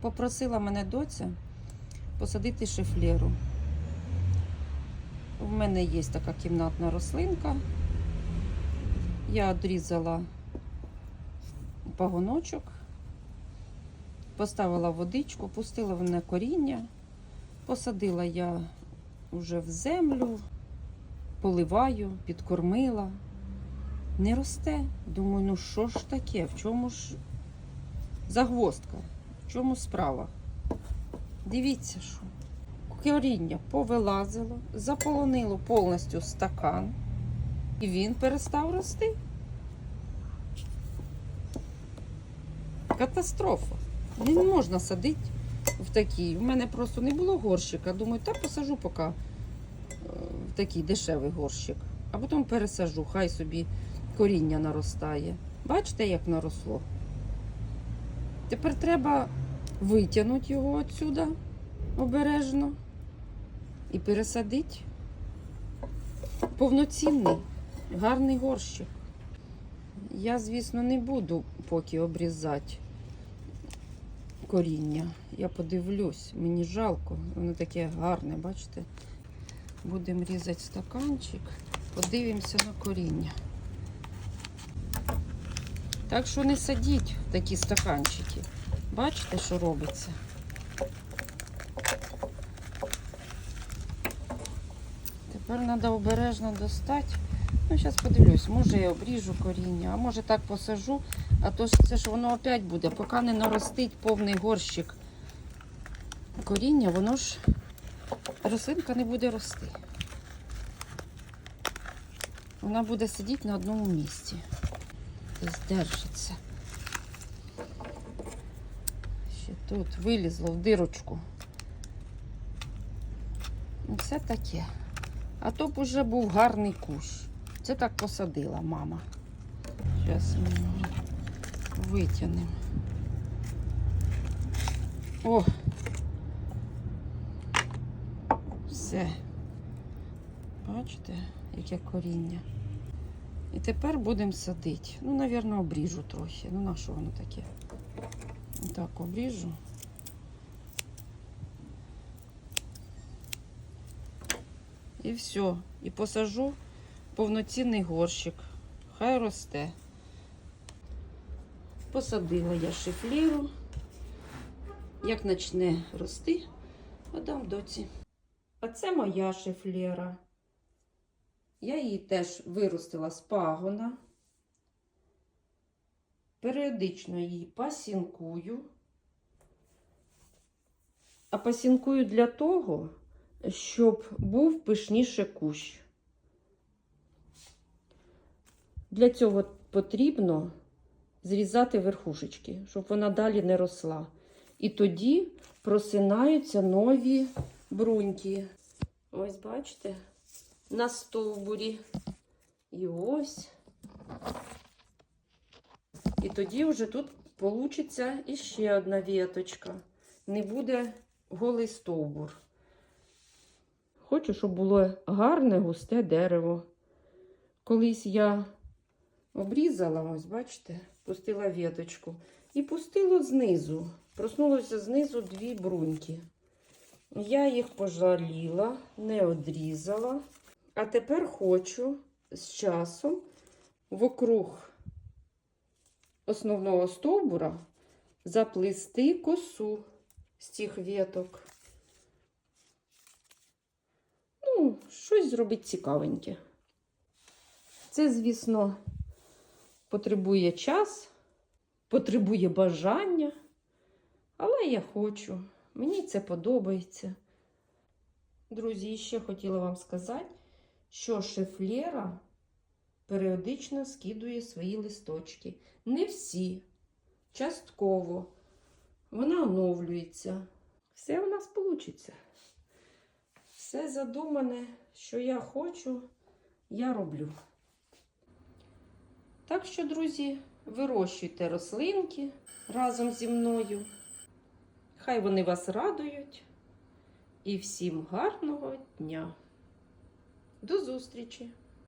Попросила мене доця посадити шифлеру. У мене є така кімнатна рослинка. Я відрізала пагоночок, поставила водичку, пустила в мене коріння, посадила я вже в землю, поливаю, підкормила. Не росте. Думаю, ну що ж таке? В чому ж загвоздка? В чому справа? Дивіться, що коріння повилазило, заполонило повністю стакан, і він перестав рости. Катастрофа. Не можна садити в такий. У мене просто не було горщика. Думаю, так посажу поки е, в такий дешевий горщик, а потім пересажу, хай собі коріння наростає. Бачите, як наросло? Тепер треба витягнути його отсюди обережно і пересадити. Повноцінний, гарний горщик. Я, звісно, не буду поки обрізати коріння. Я подивлюсь, мені жалко, воно таке гарне, бачите? Будемо різати стаканчик, подивимося на коріння. Так що не садіть в такі стаканчики. Бачите, що робиться? Тепер треба обережно достати. Ну, зараз подивлюсь, може я обріжу коріння, а може так посажу, а то це ж воно опять буде, поки не наростить повний горщик коріння, воно ж рослинка не буде рости. Вона буде сидіти на одному місці. Десь держиться. Ще тут вилізло в дирочку. Ну, Все таке. А то б уже був гарний кущ. Це так посадила мама. Зараз ми його витягнемо. О! Все. Бачите, яке коріння. І тепер будемо садити. Ну, напевно, обріжу трохи. Ну, на що воно таке? Так, обріжу. І все. І посажу повноцінний горщик. Хай росте. Посадила я шифліру. Як почне рости, отдам доці. А це моя шифлера. Я її теж виростила з пагона. Періодично її пасінкую. А пасінкую для того, щоб був пишніше кущ. Для цього потрібно зрізати верхушечки, щоб вона далі не росла. І тоді просинаються нові бруньки. Ось бачите, на стовбурі. І ось. І тоді вже тут получиться іще одна віточка. Не буде голий стовбур. Хочу, щоб було гарне густе дерево. Колись я обрізала, ось, бачите, пустила віточку. І пустило знизу. Проснулося знизу дві бруньки. Я їх пожаліла, не одрізала. А тепер хочу з часом вокруг основного стовбура заплести косу з цих віток. Ну, щось зробити цікавеньке. Це, звісно, потребує час, потребує бажання, але я хочу. Мені це подобається. Друзі, ще хотіла вам сказати, що шифлера періодично скидує свої листочки. Не всі, частково. Вона оновлюється. Все у нас вийде. Все задумане, що я хочу, я роблю. Так що, друзі, вирощуйте рослинки разом зі мною. Хай вони вас радують. І всім гарного дня. До зустрічі!